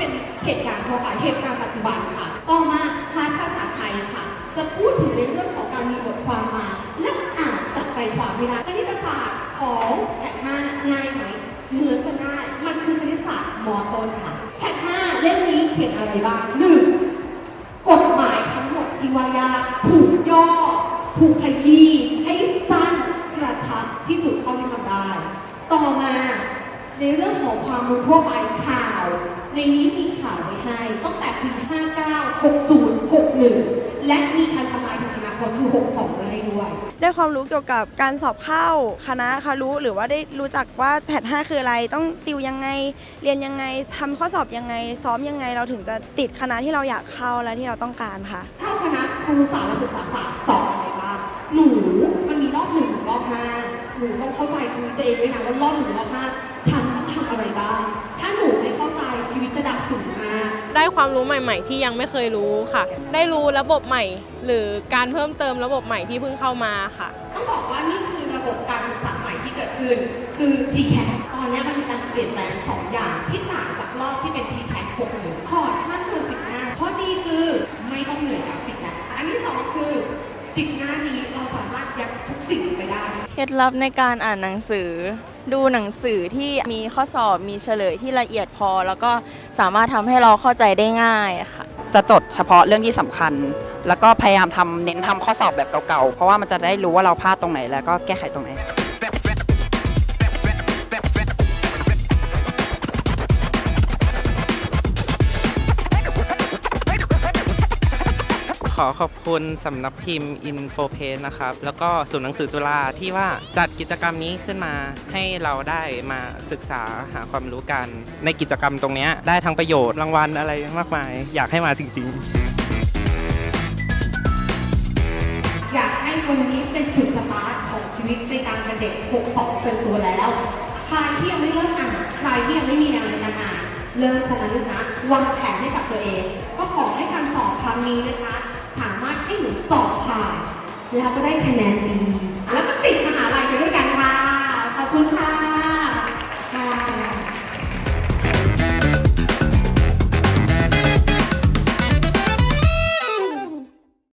เป็นเหตุการณ์ทั่วไปเหตุการณ์ปัจจุบันค่ะ ต่อมาพาร์ทภาษาไทยค่ะ จะพูดถึงในเรื่องของการมีบทความมา และอ่านจับใจความไม่ได้คณิตศาสตร์ของแผนห้าง่ายไหมเหมือนจะง่ายมันคือคณิตศาสตร์มอต้นค่ะแผนห้าเล่มนี้เขียนอะไรบ้างหนึ่งกฎหมายทั้งหมดทีว่ายากถูกย่อถูกขยี้ให้สั้นกระชับที่สุดเท่าที่ทำได้ ต่อมาในเรื่องของความรู้ทั่วไปข่าว ในนี้มีข่าวไว้ให้ตั้งแต่ปี 59 60 61 และมีการทำลายถึงอนาคตคือ 62ไว้ให้ด้วย ได้ความรู้เกี่ยวกับการสอบเข้าคณะคารุหรือว่าได้รู้จักว่าแพท5คืออะไร ต้องติวยังไง เรียนยังไงทำข้อสอบยังไง ซ้อมยังไงเราถึงจะติดคณะที่เราอยากเข้าและที่เราต้องการค่ะ เข้าคณะครุศาสตร์และศึกษาศาสตร์สอนอะไรบ้างหนูมันมีรอบหนึ่งถึงรอบห้าหนูต้องเข้าใจตัวเองด้วยนะว่ารอบหนึ่งถึงรอบห้า ได้ความรู้ใหม่ ๆ ที่ยังไม่เคยรู้ค่ะ ได้รู้ระบบใหม่ หรือการเพิ่มเติมระบบใหม่ที่เพิ่งเข้ามาค่ะ ต้องบอกว่านี่คือระบบการศึกษาใหม่ที่เกิดขึ้น คือ GCAT ตอนนี้มันมีการเปลี่ยนแปลงสองอย่างที่ต่างจากรอบที่เป็น GCAT 6หนึ่งพอร์ตห้าเกินสิบหน้าข้อดีคือไม่ต้องเหนื่อยกับฟิกนะอันที่สองคือสิบหน้านี้เราสามารถยัดทุกสิ่ง ล็ดลับในการอ่านหนังสือ ดูหนังสือที่มีข้อสอบมีเฉลยที่ละเอียดพอ แล้วก็สามารถทำให้เราเข้าใจได้ง่ายค่ะ จะจดเฉพาะเรื่องที่สำคัญ แล้วก็พยายามทำเน้นทำข้อสอบแบบเก่าๆ เพราะว่ามันจะได้รู้ว่าเราพลาดตรงไหนแล้วก็แก้ไขตรงไหน อขอบคุณสำนักพิมพ์ Info p a g e นะครับ แล้วก็ศูนย์หนังสือจุฬาที่ว่าจัดกิจกรรมนี้ขึ้นมาให้เราได้มาศึกษาหาความรู้กัน ในกิจกรรมตรงนี้ได้ทั้งประโยชน์รางวัลอะไรมากมาย อยากให้มาจริง ๆอยากให้วันนี้เป็นจุดสตาร์ทของชีวิตในการเป็นเด็ก 62 เป็นตัวแล้ว ใครที่ยังไม่เริ่มอ่านใครที่ยังไม่มีแนวในการอ่านเริ่มสนะลูกนะวางแผนให้กับตัวเอง ก็ขอให้การสอบครั้งนี้นะคะ ให้หนูสอบผ่านแล้วก็ได้คะแนนดีแล้วก็ติดมหาลัยไปด้วยกันค่ะ ขอบคุณค่ะ